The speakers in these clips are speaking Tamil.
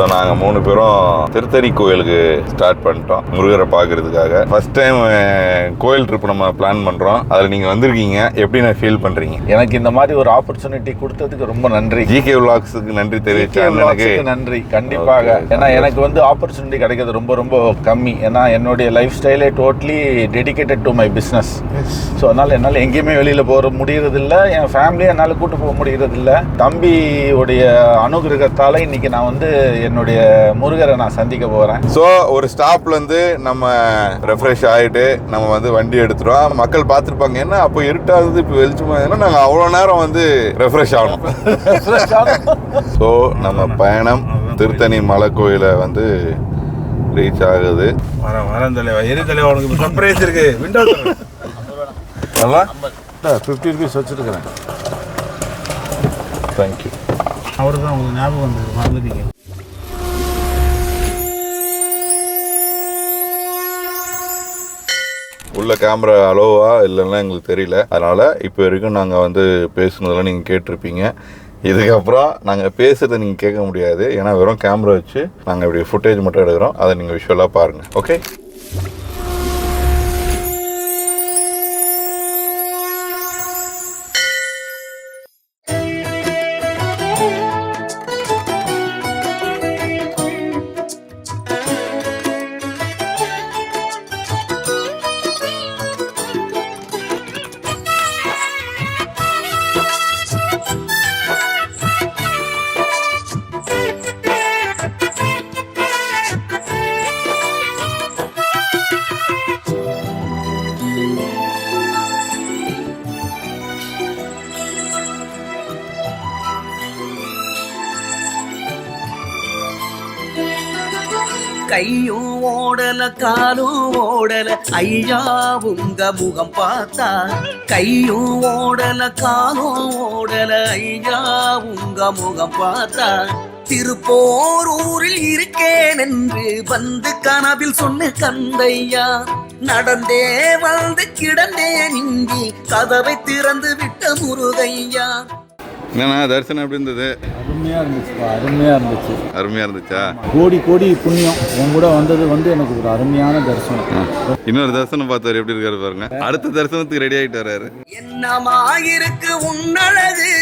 ஸோ நாங்கள் மூணு பேரும் திருத்தணி கோயிலுக்கு ஸ்டார்ட் பண்ணிட்டோம் முருகரை பார்க்கறதுக்காக. ஃபர்ஸ்ட் டைம் கோயில் ட்ரிப் நம்ம பிளான் பண்ணுறோம் அதில் நீங்கள் வந்திருக்கீங்க. எப்படி நான் ஃபீல் பண்ணுறீங்க எனக்கு இந்த மாதிரி ஒரு ஆப்பர்ச்சுனிட்டி கொடுத்ததுக்கு ரொம்ப நன்றி. ஜிகே விலாக்ஸுக்கு நன்றி தெரிவிச்ச KK அண்ணனுக்கு Vlogs க்கு நன்றி கண்டிப்பாக. ஏன்னா எனக்கு வந்து ஆப்பர்ச்சுனிட்டி கிடைக்கிறது ரொம்ப ரொம்ப கம்மி. ஏன்னா என்னுடைய life ஸ்டைலே totally dedicated to my business so அதனால் என்னால் எங்கேயுமே வெளியில் போக முடியறதில்ல. என் ஃபேமிலியை என்னால் கூட்டு போக முடியறதில்ல. தம்பியுடைய அனுகிரகத்தால் இன்னைக்கு நான் வந்து என்னுடைய முருகரை நான் சந்திக்க போகிறேன் ஸோ ஒரு ஸ்டாப்ல இருந்து நம்ம ரெஃப்ரெஷ் ஆகிட்டு நம்ம வந்து வண்டி எடுத்துட்டோம். மக்கள் பார்த்துருப்பாங்க என்ன அப்போ இருட்டாகுது இப்போ வெளிச்சமா ஏன்னா நாங்கள் அவ்வளோ நேரம் வந்து ரெஃப்ரெஷ் ஆகணும். ஸோ நம்ம பயணம் திருத்தணி மலை கோயிலை வந்து ரீச் ஆகுது. வரேன் வரேன் தலைவா எரி தலைவா உனக்கு சர்ப்ரைஸ் இருக்கு. விண்டோ நல்லா? ஃபிஃப்டி ருபீஸ் வச்சுருக்கிறேன். தேங்க்யூ அவரு தான் உங்களுக்கு ஞாபகம் வந்தது மறந்துட்டீங்க. உள்ள கேமரா அலோவா இல்லைன்னா எங்களுக்கு தெரியல. அதனால இப்போ வரைக்கும் நாங்கள் வந்து பேசுனதெல்லாம் நீங்கள் கேட்டிருப்பீங்க. இதுக்கப்புறம் நாங்கள் பேசுகிறத நீங்கள் கேட்க முடியாது. ஏன்னா வெறும் கேமரா வச்சு நாங்கள் இப்படி ஃபுட்டேஜ் மட்டும் எடுக்கிறோம். அதை நீங்கள் விஷுவலாக பாருங்கள் ஓகே கையும் ஓடல காலும் ஓடல. ஐயா உங்க முகம் பார்த்தா கையும் ஓடல காலும் ஓடல. ஐயா உங்க முகம் பார்த்தா திருப்போர் ஊரில் இருக்கேன் என்று வந்து கனவில் சொன்ன கந்தையா. நடந்தே வந்து கிடந்தேன் இங்கே. கதவை திறந்து விட்ட முருகையா. என்னண்ணா தரிசனம் எப்படி இருந்தது? அருமையாக இருந்துச்சுப்பா அருமையாக இருந்துச்சு. அருமையாக இருந்துச்சா? கோடி கோடி புண்ணியம். உன் கூட வந்தது வந்து எனக்கு ஒரு அருமையான தரிசனம். இன்னொரு தரிசனம் பார்த்தவர் எப்படி இருக்காரு பாருங்க. அடுத்த தரிசனத்துக்கு ரெடி ஆகிட்டு வர்றாரு. என்னமாயிருக்கு உன்னழகு?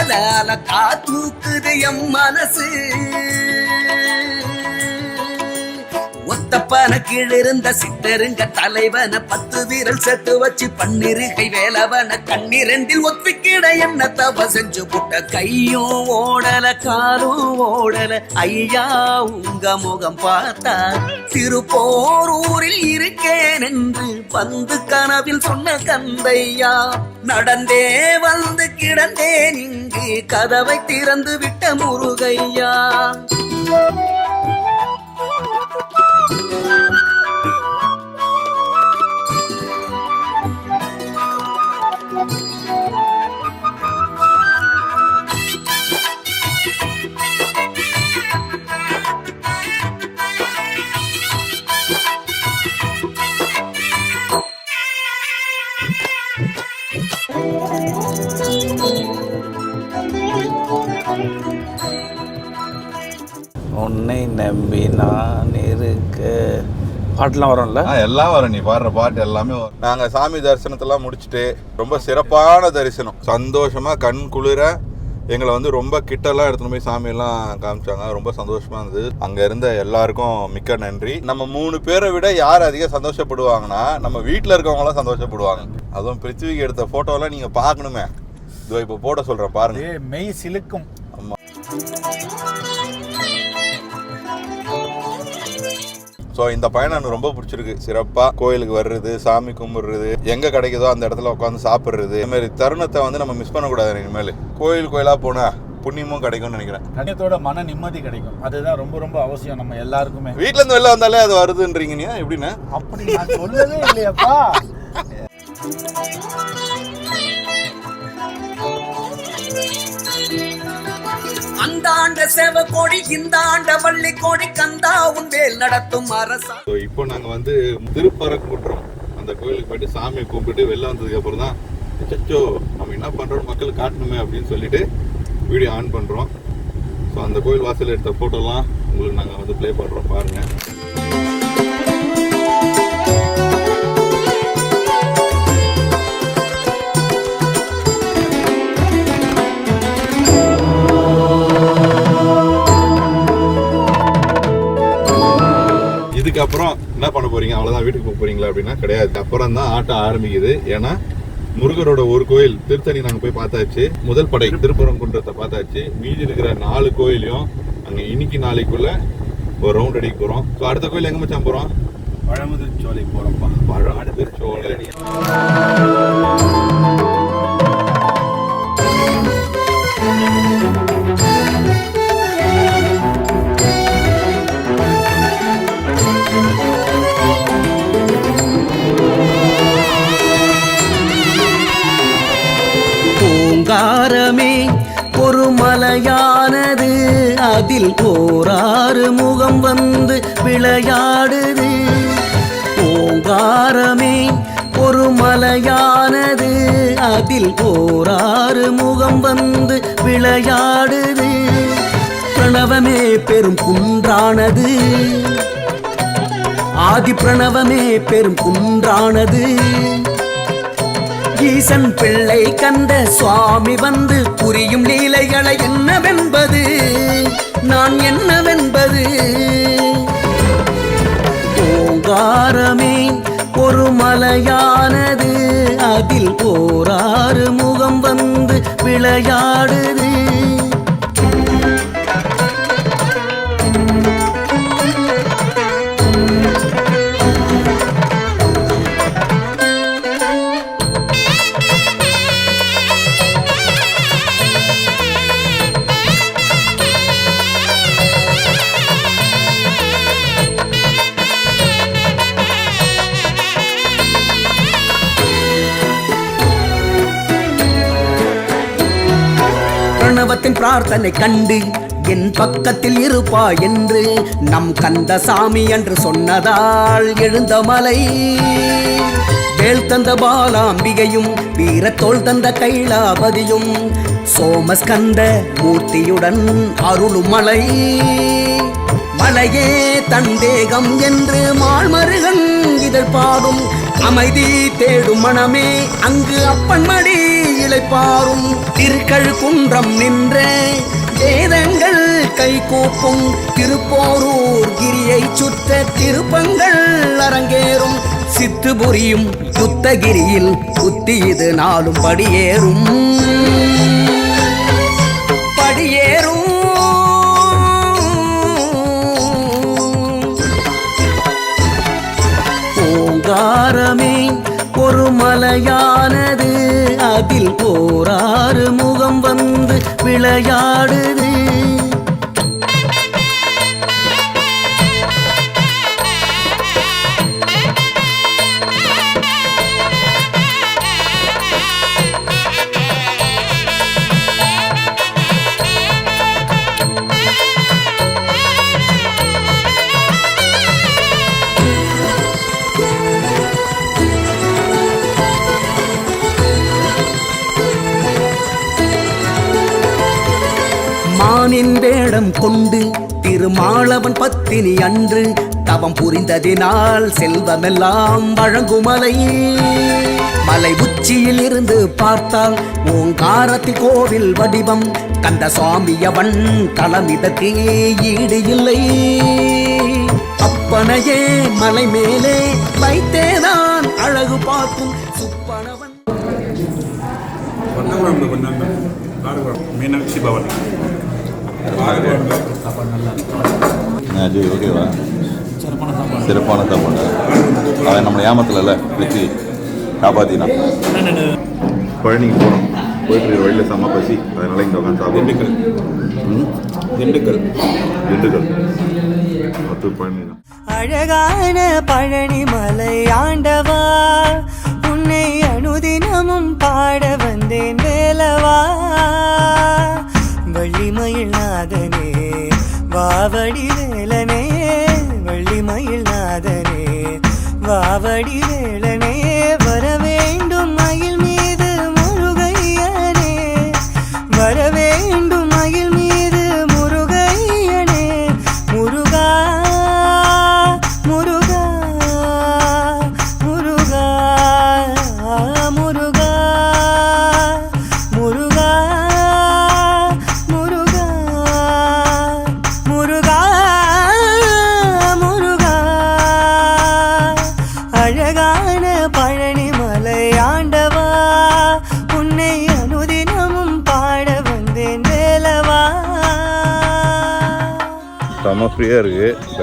அதால காத்தூக்குது எம் மனசு. ஒத்தப்பன கீழிருந்த சித்தருங்க தலைவன பத்து வீரல் செட்டு வச்சு பன்னிருகை வேலவன கண்ணிரண்டில் ஒத்திக்கிட என்ன தவ செஞ்சு புட்ட கையும் ஓடல காலும் ஓடல. ஐயா உங்க முகம் பார்த்தா திருப்போரூரில் இருக்கேன் என்று வந்து கனவில் சொன்ன கந்தையா நடந்தே வந்து கிடந்தேன் இங்கு கதவை திறந்து விட்ட முருகையா. உன்னை நம்பி நான் இருக்க. பாட்டெலாம் வரும்ல? எல்லாம் வரும். நீ பாடுற பாட்டு எல்லாமே வரும். நாங்கள் சாமி தரிசனத்தெல்லாம் முடிச்சுட்டு ரொம்ப சிறப்பான தரிசனம். சந்தோஷமா கண் குளிர எங்களை வந்து ரொம்ப கிட்டலாம் எடுத்துன்னு போய் சாமியெல்லாம் காமிச்சாங்க. ரொம்ப சந்தோஷமா இருந்தது. அங்க இருந்த எல்லாருக்கும் மிக்க நன்றி. நம்ம மூணு பேரை விட யார் அதிகம் சந்தோஷப்படுவாங்கன்னா நம்ம வீட்டில் இருக்கவங்களாம் சந்தோஷப்படுவாங்க. அதுவும் பிருத்திவிக்கு எடுத்த போட்டோலாம் நீங்க பார்க்கணுமே. இதோ இப்போ போட சொல்றேன் பாருங்க. மெய் சிலுக்கும். ஸோ இந்த பயணம் எனக்கு ரொம்ப பிடிச்சிருக்கு. சிறப்பாக கோயிலுக்கு வர்றது சாமி கும்பிடுறது எங்கே கிடைக்குதோ அந்த இடத்துல உட்காந்து சாப்பிட்றது. இந்த மாதிரி தருணத்தை வந்து நம்ம மிஸ் பண்ணக்கூடாது இனிமேல். கோயில் கோயிலாக போனால் புண்ணியமும் கிடைக்கும்னு நினைக்கிறேன். கண்ணியத்தோட மன நிம்மதி கிடைக்கும். அதுதான் ரொம்ப ரொம்ப அவசியம் நம்ம எல்லாருக்குமே. வீட்ல இருந்து வெளில வந்தாலே அது வருதுன்றீங்க நீ எப்படின்னு? அப்படி நான் சொல்லவே இல்லையாப்பா. அந்த ஆண்ட சேவ கோடி இந்த ஆண்ட வள்ளி கோடி கந்தா உன் வேல் நடத்தும் அரசா. ஸோ இப்போ நாங்கள் வந்து திருப்பரங்குன்றம் அந்த கோயிலுக்கு போயிட்டு சாமியை கும்பிட்டு வெளில வந்ததுக்கு அப்புறம் தான் சச்சோ நம்ம என்ன பண்ணுறோம் மக்கள் காட்டணுமே அப்படின்னு சொல்லிட்டு வீடியோ ஆன் பண்ணுறோம் ஸோ அந்த கோயில் வாசல் எடுத்த ஃபோட்டோலாம் உங்களுக்கு நாங்கள் வந்து ப்ளே பண்ணுறோம் பாருங்கள் இதுக்கப்புறம் என்ன பண்ண போறீங்க? அவ்வளோதான் வீட்டுக்கு போக போறீங்களா அப்படின்னா கிடையாது. அப்புறம் தான் ஆட்டம் ஆரம்பிக்குது. ஏன்னா முருகரோட ஒரு கோயில் திருத்தணி நாங்கள் போய் பார்த்தாச்சு. முதல் படை திருப்பரங்குன்றத்தை பார்த்தாச்சு. மீதி இருக்கிற நாலு கோயிலையும் அங்கே இன்னைக்கு நாளைக்குள்ள ஒரு ரவுண்ட் அடிக்க போகிறோம் ஸோ அடுத்த கோயில் எங்கே மச்சான் போகிறோம் பழமுதிர் சோலை போறப்பா பழாடு ஒரு மலையானது. அதில் ஓராறு முகம் வந்து விளையாடுது. ஓங்காரமே ஒரு மலையானது. அதில் ஓராறு முகம் வந்து விளையாடுது. பிரணவமே பெரும் குன்றானது. ஆதி பிரணவமே பெரும் குன்றானது. ஈசன் பிள்ளை கந்த சுவாமி வந்து புரியும் லீலைகளை என்னவென்பது? நான் என்னவென்பது? ஓங்காரமே ஒரு மலையானது அதில் ஓராறு முகம் வந்து விளையாடுது. பிரார்த்தனை கண்டு என் பக்கத்தில் இருப்பா என்று நம் கந்த சாமி என்று சொன்னதால் எழுந்த மலை. வேல் தந்த பாலாம்பிகையும் வீரத்தோல் தந்த கைலாபதியும் சோமஸ்கந்த மூர்த்தியுடன் அருளும் மலை மலையே தந்தேகம் என்று மாழ்மருகன் இதழ் பாடும் அமைதி தேடும் மனமே அங்கு அப்பன் மடி இளைப்பாரும் திருக்கழு குன்றம் நின்ற. வேதங்கள் கை கூப்பும் திருப்போரூர் கிரியை சுற்ற திருப்பங்கள் அரங்கேறும். சித்துபுரியும் புத்தகிரியில் புத்தி இது நாளும் படியேறும். படியேறும் அதில் ஓராறு முகம் வந்து விளையாடுது. கொண்டு திருமாளவன் பத்தினி அன்று தவம் புரிந்ததினால் செல்வமெல்லாம் வழங்கும் மலை மலை உச்சியில் இருந்து பார்த்தால் ஓங்காரத்தி கோவில் வடிவம் கந்த சுவாமியவன் களமிடத்தே ஈடு இல்லை அப்பனையே மலை மேலே வைத்தேதான் அழகு பார்க்கும் சுப்பனவன். மீனாட்சி பவன். அஜய் ஓகேவா? சிறப்பான சாப்பாடு. அவன் நம்மளை ஏமாத்தல வச்சு காப்பாத்தினா. பழனிக்கு போகிறோம் போயிட்டு வழியில் செம்ம பசி. அதனால இங்கே உட்காந்து சாப்பிடுவோம் திண்டுக்கல். திண்டுக்கல். பத்து பழனி தான் அழகான பழனி மலை ஆண்டவா வாவடி வேலனே வள்ளிமயில் நாதனே வாவடி வேலனே.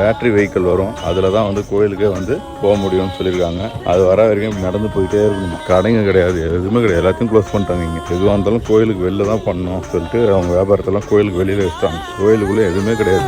பேட்ரி பேட்டரி வெஹிக்கிள் வரும். அதில் தான் வந்து கோயிலுக்கே வந்து போக முடியும்னு சொல்லியிருக்காங்க. அது வர வரைக்கும் நடந்து போயிட்டே இருக்கணும் கடைங்க கிடையாது எதுவுமே கிடையாது. எல்லாத்தையும் க்ளோஸ் பண்ணிட்டாங்க இங்கே. எதுவாக இருந்தாலும் கோயிலுக்கு வெளில தான் பண்ணணும் சொல்லிட்டு அவங்க வியாபாரத்தெல்லாம் கோயிலுக்கு வெளியில் வச்சுட்டாங்க. கோயிலுக்குள்ளே எதுவுமே கிடையாது.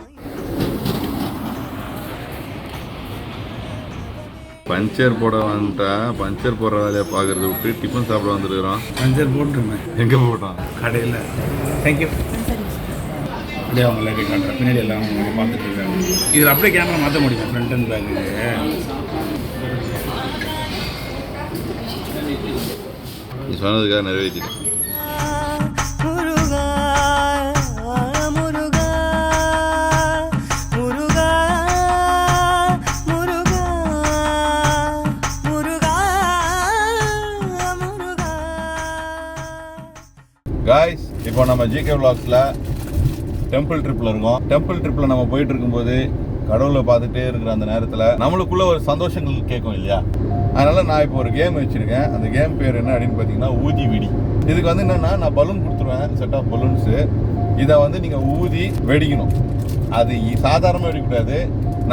பஞ்சர் போட வந்துட்டா பஞ்சர் போடுற வேலையை பார்க்கறத விட்டு டிஃபன் சாப்பிட வந்துருக்கிறோம் பஞ்சர் போட்டுருந்தேன் எங்கே போட்டோம் கடையில். தேங்க்யூ அப்படியே அவங்க லைட்டை காட்டுறேன். பின்னாடி எல்லாம் பார்த்துட்டு இருக்காங்க. இதில் அப்படியே கேமரா மாற்ற முடியும்? ஃப்ரண்ட் அண்ட் பேக்கு சொன்னதுக்காக நிறைவேற்றிட்டேன். இப்போ நம்ம ஜிகே விளாக்ஸில் டெம்பிள் ட்ரிப்பில் இருக்கோம். டெம்பிள் ட்ரிப்பில் நம்ம போயிட்டு இருக்கும்போது கடவுளை பார்த்துட்டே இருக்கிற அந்த நேரத்தில் நம்மளுக்குள்ள ஒரு சந்தோஷங்கள் கேட்கும் இல்லையா? அதனால் நான் இப்போ ஒரு கேம் வச்சுருக்கேன். அந்த கேம் பேர் என்ன அப்படின்னு பார்த்தீங்கன்னா ஊதி விடி. இதுக்கு வந்து என்னென்னா நான் பலூன் கொடுத்துருவேன் செட் ஆஃப் பலூன்ஸு இதை வந்து நீங்கள் ஊதி வெடிக்கணும். அது சாதாரணமாக வெடிக்கக்கூடாது.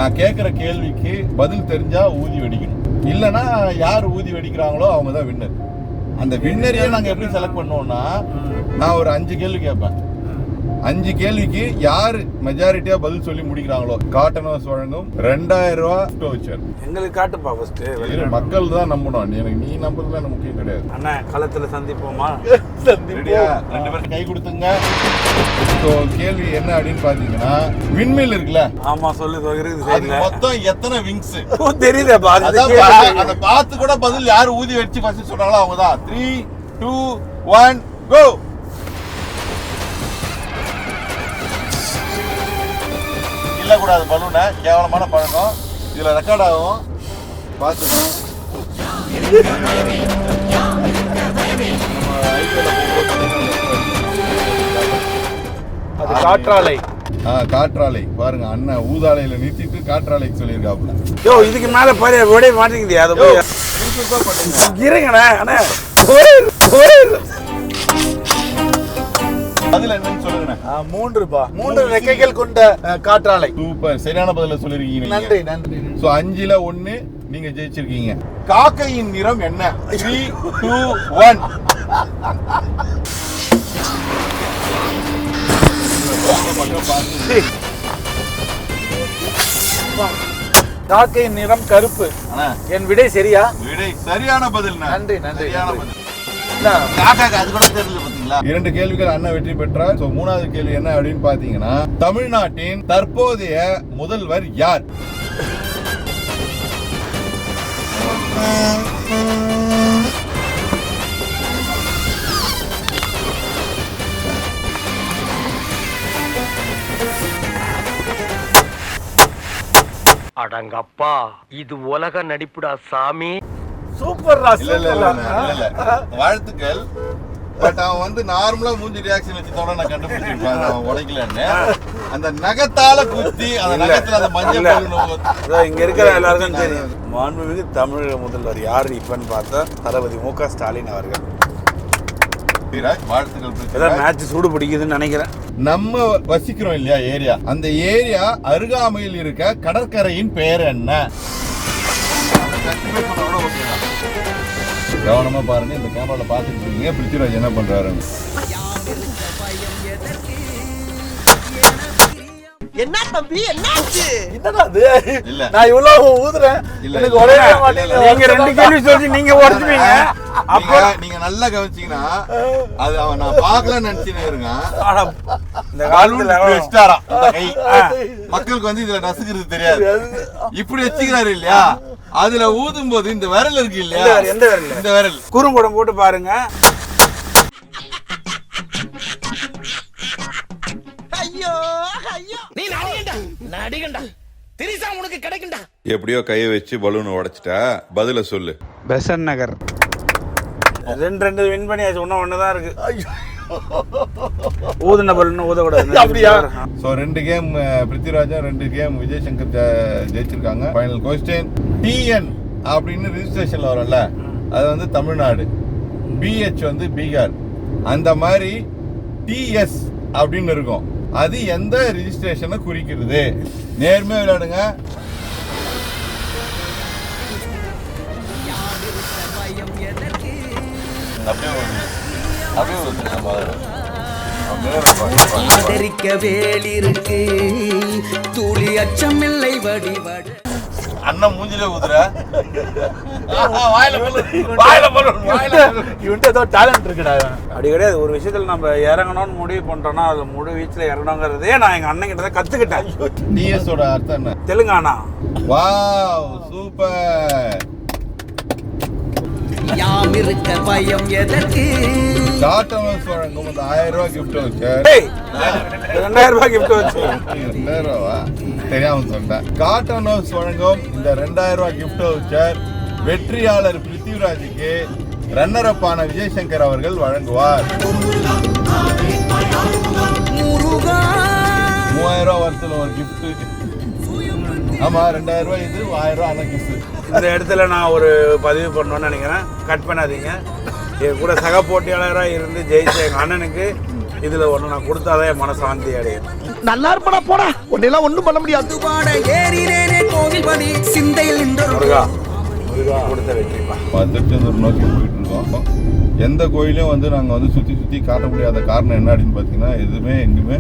நான் கேட்குற கேள்விக்கு பதில் தெரிஞ்சால் ஊதி வெடிக்கணும். இல்லைன்னா யார் ஊதி வெடிக்கிறாங்களோ அவங்க தான் வின்னர் அந்த வின்னரையே நாங்கள் எப்படி செலக்ட் பண்ணுவோம்னா நான் ஒரு அஞ்சு கேள்வி கேட்பேன். அஞ்சு கேள்விக்கு யாரு மெஜாரிட்டியா பதில் சொல்லி முடிக்கிறாங்களோ காட்டன் ஹவுஸ் வழங்கும் ரெண்டாயிரம் ரூபா வச்சர் எங்களுக்கு காட்டுப்பா ஃபஸ்ட்டு மக்கள் தான் நம்பணும். எனக்கு நீ நம்புறதுல எனக்கு முக்கியம் கிடையாது. அண்ணா களத்தில் சந்திப்போமா? ரெடியா? ரெண்டு பேரும் கை கொடுத்துங்க. ஸோ கேள்வி என்ன அப்படின்னு பாத்தீங்கன்னா விண்மில் இருக்குல்ல? ஆமாம் சொல்லு இருக்குது மொத்தம் எத்தனை விங்ஸ் பா- அதை பார்த்து கூட பதில் யாரு ஊதி வச்சு ஃபர்ஸ்ட் சொன்னாங்களோ அவங்க தான் த்ரீ டூ ஒன் கோ இல்லக்கூடாது பலூனை. கேவலமான பழக்கம். இதுல ரெக்கார்ட் ஆகும். பார்த்துக்கணும் அது காற்றாலை. ஆ காற்றாலை. பாருங்க அண்ணன் ஊதாலையில நிறுத்திட்டு காற்றாலைக்கு சொல்லியிருக்காப்புல. யோ இதுக்கு மேலே பாரு விடைய மாட்டேங்குது அதை போய். இருங்கண்ணே அண்ணே. மூன்று ரூபா மூன்று ரெக்கைகள் கொண்ட காற்றாலை. சூப்பர் சரியான பதில சொல்லிருக்கீங்க நன்றி நன்றி. சோ அஞ்சுல ஒண்ணு நீங்க ஜெயிச்சிருக்கீங்க. காக்கையின் நிறம் என்ன? த்ரீ டூ ஒன் காக்கையின் நிறம் கருப்பு. என் விடை சரியா? விடை சரியான பதில் நன்றி, நன்றி, காக்காக்கு அது கூட தெரியல பாத்தீங்களா? இரண்டு கேள்விகள் அண்ணன் வெற்றி பெற்றார். சோ மூணாவது கேள்வி என்ன அப்படின்னு பாத்தீங்கன்னா தமிழ்நாட்டின் தற்போதைய முதல்வர் யார்? அடங்கப்பா இது உலக நடிப்புடா சாமி. சூப்பர் வாழ்த்துக்கள். பட் அவன் வந்து நார்மலா மூஞ்சி ரியாக்ஷன் வச்சுட்டோட நான் கண்டுபிடிச்சிருப்பேன். அவன் உடைக்கலன்னு. அந்த நகத்தால குத்தி அந்த நகத்துல அந்த மஞ்சள் இங்க இருக்கிற எல்லாருக்கும் தெரியும். மாண்புமிகு தமிழக முதல்வர் யார் இப்பன்னு பார்த்தா தளபதி மு க ஸ்டாலின் அவர்கள். சூடு பிடிக்குதுன்னு நினைக்கிறேன். நம்ம வசிக்கிறோம் இல்லையா ஏரியா? அந்த ஏரியா அருகாமையில் இருக்க கடற்கரையின் பெயர் என்ன? கவனமா பாருங்க இந்த கேமரால பாத்துட்டு இருக்கீங்க பிருத்திவிராஜ் என்ன பண்றாரு என்ன தம்பி என்னாச்சு? என்னடா அது இல்ல. நான் இவ்வளவு ஊதுறேன். எனக்கு மாட்டேங்குது. நீங்க ரெண்டு கேள்வி சொல்லி நீங்க உடச்சுப்பீங்க. நீங்க நீங்க நல்லா கவனிச்சீங்கன்னா அது அவன் நான் பார்க்கலன்னு நினைச்சுன்னு இருங்க இந்த காலத்துல வச்சுட்டாராம் மக்களுக்கு வந்து இதுல நசுக்கிறது தெரியாது. இப்படி வச்சுக்கிறாரு இல்லையா? அதுல ஊதும் போது இந்த விரல் இருக்கு இல்லையா? எந்த விரல்? எந்த விரல்? இந்த விரல். குறும்படம் போட்டு பாருங்க. ஐயோ ஐயோ. நீ நடிகண்டா? நடிகண்டா? திரிசா உனக்கு கிடைக்கும்டா எப்படியோ கையை வச்சு பலூன் உடைச்சிட்டா? பதில சொல்லு. பெசன் நகர். ரெண்டு ரெண்டு வின் பண்ணியாச்சு. ஒன்னும் ஒண்ணுதான் இருக்கு. ஊதுன பலன்னு ஊதக்கூடாது அப்படியா? ஸோ ரெண்டு கேம் பிருத்திவிராஜா ரெண்டு கேம் விஜய் சங்கர் ஜெ- ஜெயிச்சிருக்காங்க. ஃபைனல் கொஸ்டின் டிஎன் அப்படின்னு ரிஜிஸ்ட்ரேஷன்ல வரும்ல அது வந்து தமிழ்நாடு. பிஹெச் வந்து பீகார். அந்த மாதிரி டிஎஸ் அப்படின்னு இருக்கும். அது எந்த ரிஜிஸ்ட்ரேஷனை குறிக்கிறது? நேர்மையா விளையாடுங்க. அப்படியே ஆதரிக்க வேலிருக்கு. துளி அச்சமில்லை வடிவடு அண்ணன் மூஞ்சிலே ஊதுற. வாயில இவன்ட்ட ஏதோ டேலண்ட் இருக்குடா. அப்படி கிடையாது. ஒரு விஷயத்துல நம்ம இறங்கணும்னு முடிவு பண்றோம்னா அதுல முழு வீச்சுல இறங்கணுங்கிறதே நான் எங்க அண்ணன் கிட்ட தான் கத்துக்கிட்டேன் டிஎஸ் ஓட அர்த்தம் என்ன? தெலுங்கானா. Wow super. யாம் இருக்க பயம் எதற்கு? டாட்டமஸ் வழங்கும் அந்த ஆயிரம் ரூபாய் கிஃப்ட் வச்சர் டேய், ரெண்டாயிரம் ரூபாய் கிஃப்ட் வச்சு. ரெண்டாயிரம் ரூபாவா? தெரியாம சொல்லிட்டேன். காட்டன் ஹவுஸ் வழங்கும் இந்த ரெண்டாயிரம் ரூபாய் கிஃப்ட் வச்சர் வெற்றியாளர் பிருத்திவிராஜுக்கு ரன்னர் அப் ஆன விஜய் சங்கர் அவர்கள் வழங்குவார். மூவாயிரம் ரூபாய் வருஷத்துல ஒரு கிஃப்ட் ஆமா ரெண்டாயிரம் ரூபாய் இது ஆயிரம் ரூபாய் அந்த கிஃப்ட் இந்த இடத்துல நான் ஒரு பதிவு பண்ணணும்னு நினைக்கிறேன். கட் பண்ணாதீங்க. என் கூட சக போட்டியாளராக இருந்து ஜெயிச்ச எங்கள் அண்ணனுக்கு இதில் ஒன்று நான் கொடுத்தாதான் என் மனசாந்தி அடையும். நல்லா இருப்படா போடா. உன்னெல்லாம் ஒண்ணும் பண்ண முடியாது. சிந்தையில் முருகா முருகா கொடுத்த வெற்றிப்பா திருச்செந்தூர் நோக்கி போயிட்டு இருக்கோம். எந்த கோயிலையும் வந்து நாங்கள் வந்து சுற்றி சுற்றி காட்ட முடியாத காரணம் என்ன அப்படின்னு பார்த்தீங்கன்னா எதுவுமே எங்குமே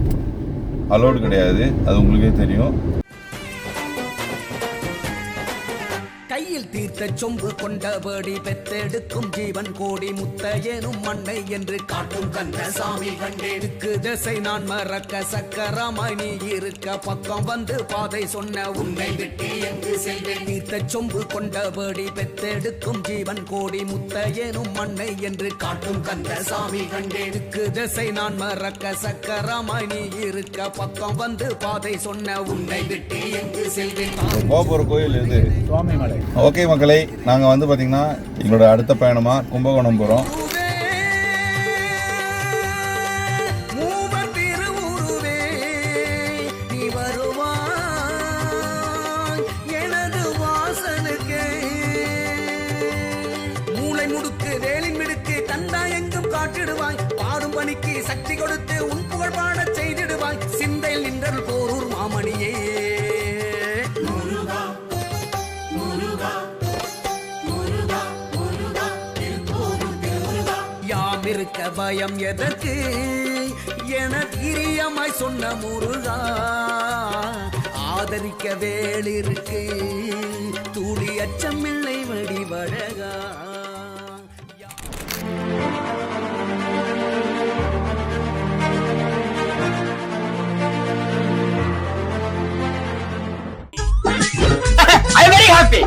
அலோடு கிடையாது. அது உங்களுக்கே தெரியும். கையில் தீர்த்த சொம்பு கொண்டபடி பெத்தெடுக்கும் ஜீவன் கோடி முத்த எனும் மண்ணை என்று காட்டும் கந்த சாமி கண்டெடுக்கு. திசை நான் மறக்க சக்கரமாய் நீ இருக்க. பக்கம் வந்து பாதை சொன்ன உன்னை விட்டு எங்கு செல்வேன். தீர்த்த சொம்பு கொண்டபடி பெத்தெடுக்கும் ஜீவன் கோடி முத்த எனும் மண்ணை என்று காட்டும் கந்த சாமி கண்டெடுக்கு. திசை நான் மறக்க சக்கரமாய் நீ இருக்க. பக்கம் வந்து பாதை சொன்ன உன்னை விட்டு எங்கு செல்வேன். கோபுர கோயில் இது. சுவாமிமலை ஓகே மக்களை நாங்கள் வந்து பார்த்தீங்கன்னா எங்களோட அடுத்த பயணமாக கும்பகோணம் போகிறோம் யாம் இருக்க பயம் எதற்கு? என கிரியமாய் சொன்ன முருகா ஆதரிக்க வேலிருக்கு துளி அச்சமில்லை வடிவழகா ஐ வெரி ஹாப்பி